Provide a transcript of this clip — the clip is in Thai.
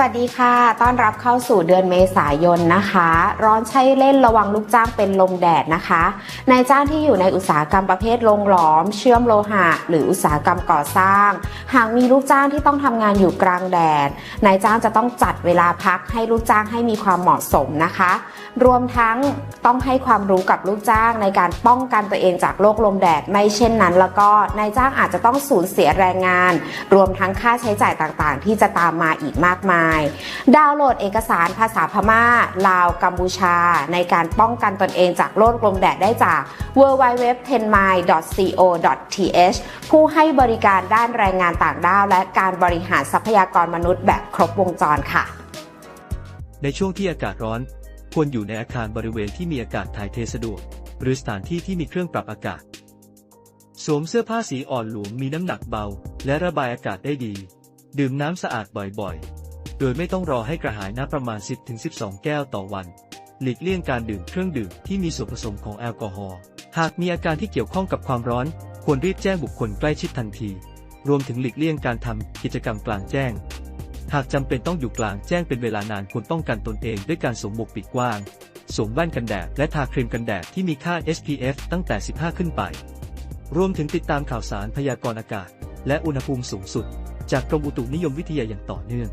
วัสดีค่ะ ต้อนรับเข้าสู่เดือนเมษายนนะคะ ร้อนใช่เล่นระวังลูกจ้างเป็นลมแดดนะคะ นายจ้างที่อยู่ในอุตสาหกรรมประเภทโรงหลอม เชื่อมโลหะ หรืออุตสาหกรรมก่อสร้าง หากมีลูกจ้างที่ต้องทำงานอยู่กลางแดด นายจ้างจะต้องจัดเวลาพักให้ลูกจ้างให้มีความเหมาะสมนะคะ รวมทั้งต้องให้ความรู้กับลูกจ้างในการป้องกันตัวเองจากโรคลมแดด ไม่เช่นนั้น แล้วก็นายจ้างอาจจะต้องสูญเสียแรงงาน รวมทั้งค่าใช้จ่ายต่างๆ ที่จะตามมาอีกมากมายดาวน์โหลดเอกสารภาษาพม่า ลาว กัมพูชา ในการป้องกันตนเองจากโรคลมแดดได้จาก w w w t e n m i l c o th ผู้ให้บริการด้านแรงงานต่างด้าว และการบริหารทรัพยากรมนุษย์แบบครบวงจรค่ะ ในช่วงที่อากาศร้อน ควรอยู่ในอาคารบริเวณที่มีอากาศถ่ายเทสะดวก หรือสถานที่ที่มีเครื่องปรับอากาศ สวมเสื้อผ้าสีอ่อนหลวมมีน้ำหนักเบา และระบายอากาศได้ดี ดื่มน้ำสะอาดบ่อยๆ โดยไม่ต้องรอให้กระหายน้ำประมาณ 10-12 แก้วต่อวัน หลีกเลี่ยงการดื่มเครื่องดื่มที่มีส่วนผสมของแอลกอฮอล์ หากมีอาการที่เกี่ยวข้องกับความร้อน ควรรีบแจ้งบุคคลใกล้ชิดทันที รวมถึงหลีกเลี่ยงการทำกิจกรรมกลางแจ้ง หากจำเป็นต้องอยู่กลางแจ้งเป็นเวลานานควรป้องกันตนเองด้วยการสวมหมวกปิดกว้าง สวมแว่นกันแดดและทาครีมกันแดดที่มีค่า SPF ตั้งแต่ 15 ขึ้นไป รวมถึงติดตามข่าวสารพยากรณ์อากาศ และอุณหภูมิสูงสุด จากกรมอุตุนิยมวิทยาอย่างต่อเนื่อง